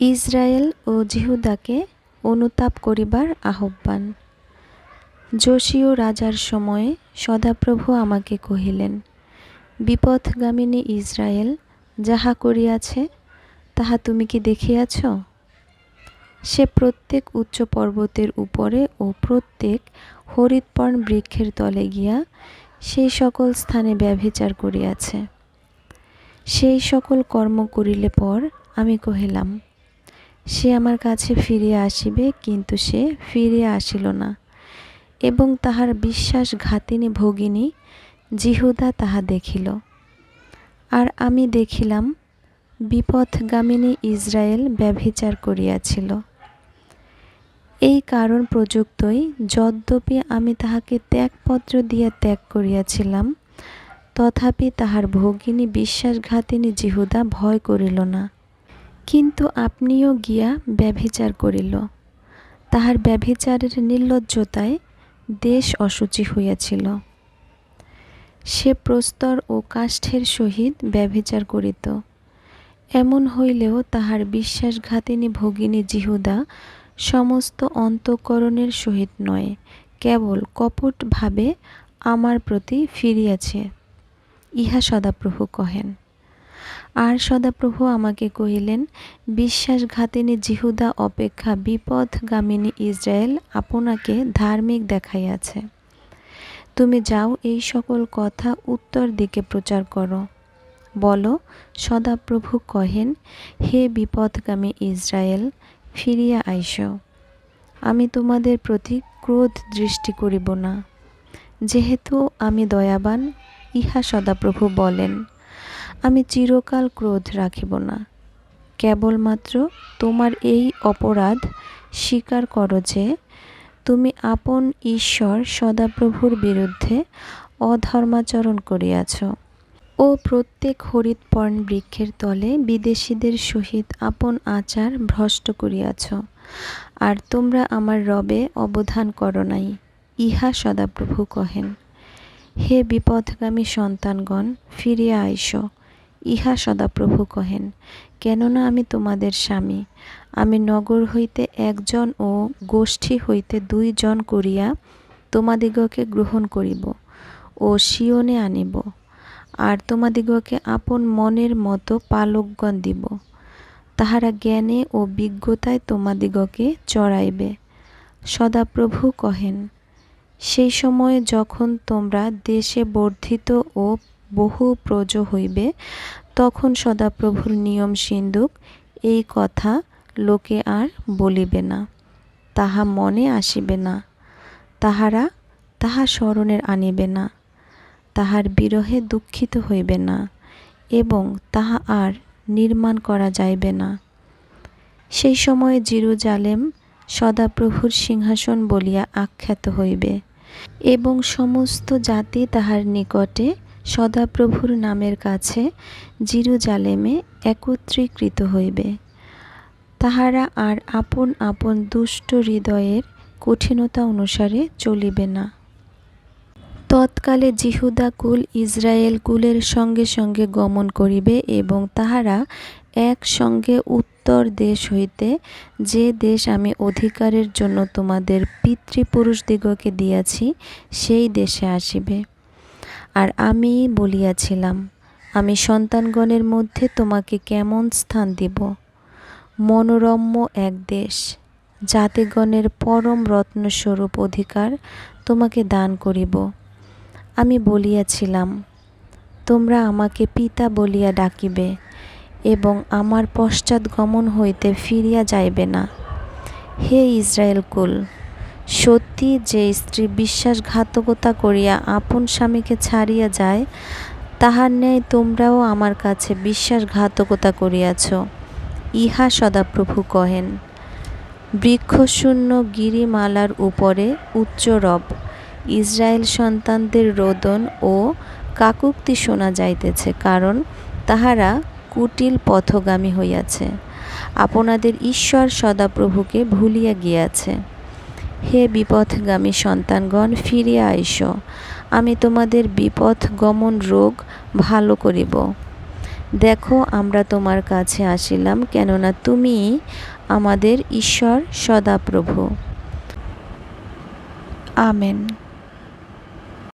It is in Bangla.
ইসরায়েল ও জিহুদাকে অনুতাপ করিবার আহ্বান। যোশীয় রাজার সময়ে সদাপ্রভু আমাকে কহিলেন, বিপথগামিনী ইসরায়েল, যাহা করিয়াছে, তাহা তুমি কি দেখিয়াছ? সে প্রত্যেক উচ্চ পর্বতের উপরে ও প্রত্যেক হরিৎপর্ণ বৃক্ষের তলে গিয়া সেই সকল স্থানে ব্যভিচার করিয়াছে। সেই সকল কর্ম করিলে পর আমি কহিলাম সে আমার কাছে ফিরিয়া আসিবে, কিন্তু সে ফিরিয়া আসিল না। এবং তাহার বিশ্বাসঘাতিনী ভগিনী জিহুদা তাহা দেখিল। আর আমি দেখিলাম, বিপথগামিনী ইসরায়েল ব্যভিচার করিয়াছিল। এই কারণ প্রযুক্তই যদ্যপি আমি তাহাকে ত্যাগপত্র দিয়া ত্যাগ করিয়াছিলাম, তথাপি তাহার ভগিনী বিশ্বাসঘাতিনী জিহুদা ভয় করিল না। কিন্তু আপনিও গিয়া ব্যভিচার করিল। তাহার ব্যভিচারের নির্লজ্জতায় দেশ অসুচি হইয়াছিল। সে প্রস্তর ও কাষ্ঠের সহিত ব্যভিচার করিত। এমন হইলেও তাহার বিশ্বাসঘাতিনী ভগিনী জিহুদা সমস্ত অন্তঃকরণের সহিত নয়, কেবল কপটভাবে আমার প্রতি ফিরিয়াছে। ইহা সদাপ্রভু কহেন। আর সদাপ্রভু আমাকে কহিলেন, বিশ্বাসঘাতিনী জিহুদা অপেক্ষা বিপদগামিনী ইসরায়েল আপনাকে ধার্মিক দেখাইয়াছে। তুমি যাও এই সকল কথা উত্তর দিকে প্রচার করো। বলো, সদাপ্রভু কহেন, হে বিপদগামী ইসরায়েল, ফিরিয়া আইস। আমি তোমাদের প্রতি ক্রোধ দৃষ্টি করিব না। যেহেতু আমি দয়াবান, ইহা সদাপ্রভু বলেন। আমি চিরকাল ক্রোধ রাখিব না। কেবলমাত্র তোমার এই অপরাধ স্বীকার করো যে, তুমি আপন ঈশ্বর সদাপ্রভুর বিরুদ্ধে অধর্মাচরণ করিয়াছ। ও প্রত্যেক হরিৎপর্ণ বৃক্ষের তলে বিদেশীদের সহিত আপন আচার ভ্রষ্ট করিয়াছ, আর তোমরা আমার রবে অবধান করো নাই, ইহা সদাপ্রভু কহেন। হে বিপথগামী সন্তানগণ, ফিরিয়া আইস। ইহা সদাপ্রভু কহেন, কেননা আমি তোমাদের স্বামী। আমি নগর হইতে একজন ও গোষ্ঠী হইতে দুইজন করিয়া তোমাদিগকে গ্রহণ করিব ও শিওনে আনিব, আর তোমাদিগকে আপন মনের মতো পালকগণ দিব। তাহারা জ্ঞানে ও বিজ্ঞতায় তোমাদিগকে চড়াইবে। সদাপ্রভু কহেন, সেই সময়ে যখন তোমরা দেশে বর্ধিত ও বহু প্রজ হইবে, তখন সদাপ্রভুর নিয়ম সিন্ধুক এই কথা লোকে আর বলিবে না, তাহা মনে আসিবে না, তাহারা তাহা স্মরণের আনিবে না, তাহার বিরহে দুঃখিত হইবে না, এবং তাহা আর নির্মাণ করা যাইবে না। সেই সময়ে জিরুজালেম সদাপ্রভুর সিংহাসন বলিয়া আখ্যাত হইবে, এবং সমস্ত জাতি তাহার নিকটে সদাপ্রভুর নামের কাছে জিরুজালেমে একত্রীকৃত হইবে। তাহারা আর আপন আপন দুষ্ট হৃদয়ের কঠিনতা অনুসারে চলিবে না। তৎকালে জিহুদা কুল ইসরায়েল কুলের সঙ্গে সঙ্গে গমন করিবে এবং তাহারা একসঙ্গে উত্তর দেশ হইতে, যে দেশ আমি অধিকারের জন্য তোমাদের পিতৃপুরুষদিগকে দিয়াছি, সেই দেশে আসিবে। আর আমি বলিয়াছিলাম, আমি সন্তানগণের মধ্যে তোমাকে কেমন স্থান দিব? মনোরম্য এক দেশ, জাতিগণের পরম রত্নস্বরূপ অধিকার তোমাকে দান করিব। আমি বলিয়াছিলাম, তোমরা আমাকে পিতা বলিয়া ডাকিবে এবং আমার পশ্চাৎ গমন হইতে ফিরিয়া যাইবে না। হে ইসরায়েল কুল সত্যি যে স্ত্রী বিশ্বাসঘাতকতা করিয়া আপন স্বামীকে ছাড়িয়া যায়, তাহার ন্যায় তোমরাও আমার কাছে বিশ্বাসঘাতকতা করিয়াছ। ইহা সদাপ্রভু কহেন। বৃক্ষশূন্য গিরিমালার উপরে উচ্চ রব, ইসরায়েল সন্তানদের রোদন ও কাকুক্তি শোনা যাইতেছে, কারণ তাহারা কুটিল পথগামী হইয়াছে। আপনাদের ঈশ্বর সদাপ্রভুকে ভুলিয়া গিয়াছে। হে বিপথগামী সন্তানগণ, ফিরিয়া আইস। আমি তোমাদের বিপথ গমন রোগ ভালো করিব। দেখো, আমরা তোমার কাছে আসিলাম, কেননা তুমি আমাদের ঈশ্বর সদাপ্রভু। আমেন।